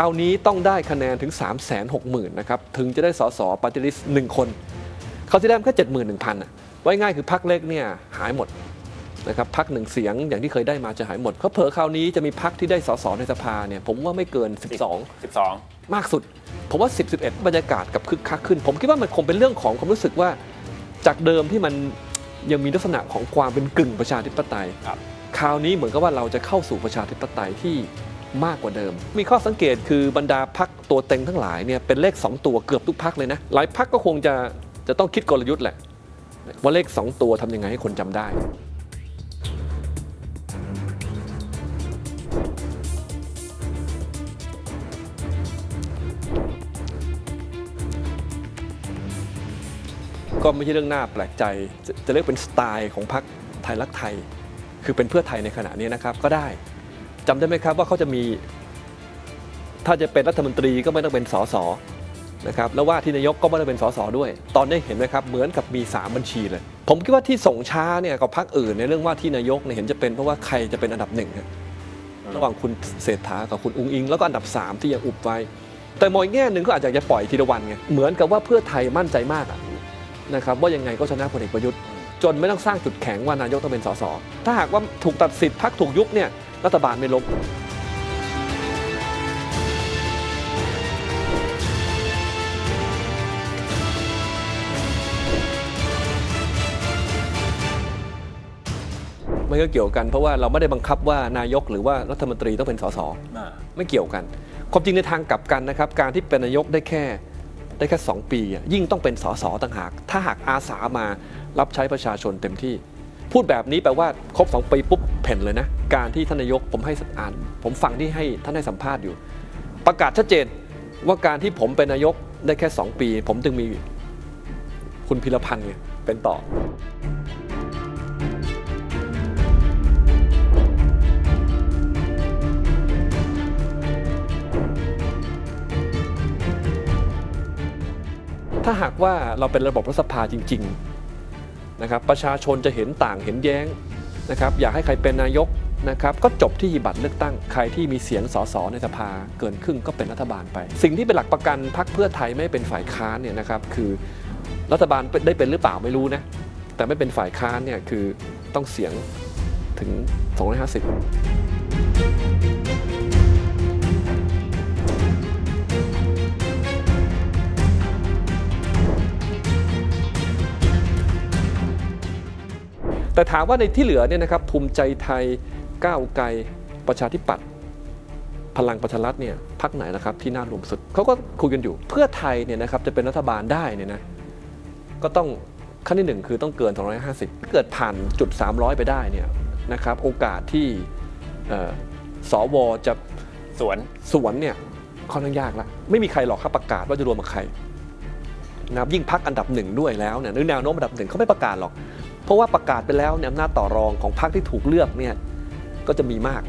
คราวนี้ต้องได้คะแนนถึง 3 6 0 0 0 0 นะครับ ถึงจะได้สสปฏิริษหนึ่งคน เขาที่ได้มาแค่ 71,000อะไว้ง่ายคือพักเล็กเนี่ยหายหมดนะครับพักหนึ่งเสียงอย่างที่เคยได้มาจะหายหมดเขาเผลอคราวนี้จะมีพักที่ได้สสในสภาเนี่ยผมว่าไม่เกิน 12 12 มากสุด ผมว่า 10 11 บรรยากาศกับคึกคักขึ้น ผมคิดว่ามันคงเป็นเรื่องของความรู้สึกว่าจากเดิมที่มันยังมีลักษณะของความเป็นกึ่งประชาธิปไตยครับคราวนี้เหมือนกับว่าเราจะเข้าสู่ประชาธิปไตยที่ มากกว่าเดิม มีข้อสังเกตคือบรรดาพักตัวเต็งทั้งหลายเนี่ยเป็นเลข 2 ตัวเกือบทุกพักเลยนะ หลายพักก็คงจะจะต้องคิดกลยุทธ์แหละ ว่าเลข 2 ตัวทำยังไงให้คนจำได้ก็ไม่ใช่เรื่องน่าแปลกใจจะจะเรียกเป็นสไตล์ของพรรคไทยรักไทย คือเป็นเพื่อไทยในขณะนี้นะครับก็ได้ จำได้ไหมครับว่าเขาจะมี ถ้าจะเป็นรัฐมนตรีก็ไม่ต้องเป็นสสนะครับแล้วว่าที่นายกก็ไม่ได้เป็นสสด้วย ตอนนี้เห็นไหมครับเหมือนกับมี 3 บัญชีเลย ผมคิดว่าที่ส่งช้าเนี่ยกับพรรคอื่นในเรื่องว่าที่นายกเนี่ยเห็นจะเป็นเพราะว่าใครจะเป็นอันดับหนึ่งระหว่างคุณเศรษฐากับคุณอุ้งอิง แล้วก็อันดับ 3 ที่ยังอุบไว้ แต่มองอีกแง่หนึ่งก็อาจจะจะปล่อยทีละวันไงเหมือนกับว่าเพื่อไทยมั่นใจมากนะครับว่ายังไงก็ชนะพลเอกประยุทธ์ จนไม่ต้องสร้างจุดแข็งว่านายกต้องเป็นสสถ้าหากว่าถูกตัดสิทธิ์พักถูกยุบเนี่ย รัฐบาลไม่ล้มมันก็เกี่ยวกันเพราะว่าเราไม่ได้บังคับว่านายกหรือว่ารัฐมนตรีต้องเป็นสสอ่าไม่เกี่ยวกัน ความจริงในทางกลับกันนะครับ การที่เป็นนายกได้แค่ได้แค่ 2 ปีอะยิ่งต้องเป็นสสต่างหาก ถ้าหากอาสามารับใช้ประชาชนเต็มที่ พูดแบบนี้แปลว่าครบ2ปีปุ๊บเพ่นเลยนะ การที่ท่านนายกผมให้อ่าน ผมฟังที่ให้ท่านให้สัมภาษณ์อยู่ ประกาศชัดเจนว่าการที่ผมเป็นนายกได้แค่ 2 ปี ผมจึงมีคุณพิรพันธ์ไงเป็นต่อ ถ้าหากว่าเราเป็นระบบรัฐสภาจริง นะครับประชาชนจะเห็นต่างเห็นแย้งนะครับอยากให้ใครเป็นนายกนะครับก็จบที่บัตรเลือกตั้งใครที่มีเสียงสสในสภาเกินครึ่งก็เป็นรัฐบาลไป สิ่งที่เป็นหลักประกันพรรคเพื่อไทยไม่เป็นฝ่ายค้านเนี่ยนะครับคือรัฐบาลได้เป็นหรือเปล่าไม่รู้นะแต่ไม่เป็นฝ่ายค้านเนี่ยคือต้องเสียงถึง 250 แต่ถามว่าในที่เหลือเนี่ยนะครับภูมิใจไทยก้าวไกลประชาธิปัตย์พลังประชารัฐเนี่ยพักไหนนะครับที่น่ารวมสุดเขาก็คุยกันอยู่ เพื่อไทยเนี่ยนะครับจะเป็นรัฐบาลได้เนี่ยนะก็ต้องขั้นที่หนึ่งคือต้องเกิน 250ถ้าเกิดผ่านจุด 300 ไปได้เนี่ยนะครับโอกาสที่เอ่อสวจะสวนสวนเนี่ยค่อนข้างยากละไม่มีใครหรอกครับประกาศว่าจะรวมกับใครนะครับยิ่งพักอันดับหนึ่งด้วยแล้วเนี่ยหรือแนวโน้มอันดับหนึ่งเขาไม่ประกาศหรอก เพราะว่าประกาศไปแล้วเนี่ยอำนาจต่อรองของพรรคที่ถูกเลือกเนี่ยก็จะมีมาก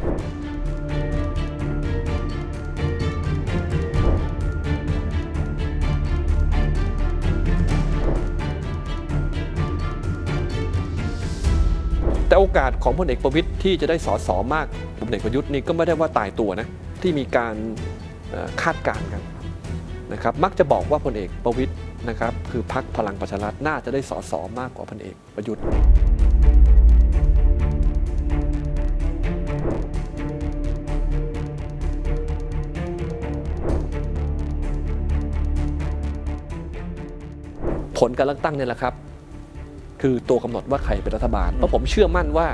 แต่โอกาสของพลเอกประวิตยที่จะได้สอสอมากกว่าพลเอกประยุทธ์นี่ก็ไม่ได้ว่าตายตัวนะ ที่มีการคาดการณ์กัน นะครับมักจะบอกว่าพลเอกประวิตยนะครับคือพรรคพลังประชารัฐน่าจะได้สอสอมากกว่าพลเอกประยุทธ์ผลการเลือกตั้งเนี่ยแหละครับ คือตัวกำหนดว่าใครเป็นรัฐบาลเพราะผมเชื่อมั่นว่า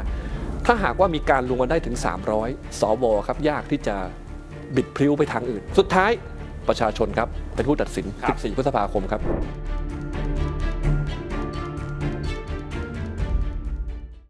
ถ้าหากว่ามีการรวมกันได้ถึง 300 สวครับ ยากที่จะบิดพลิ้วไปทางอื่น สุดท้ายประชาชนครับ เป็นผู้ตัดสินครับ14 พฤษภาคมครับ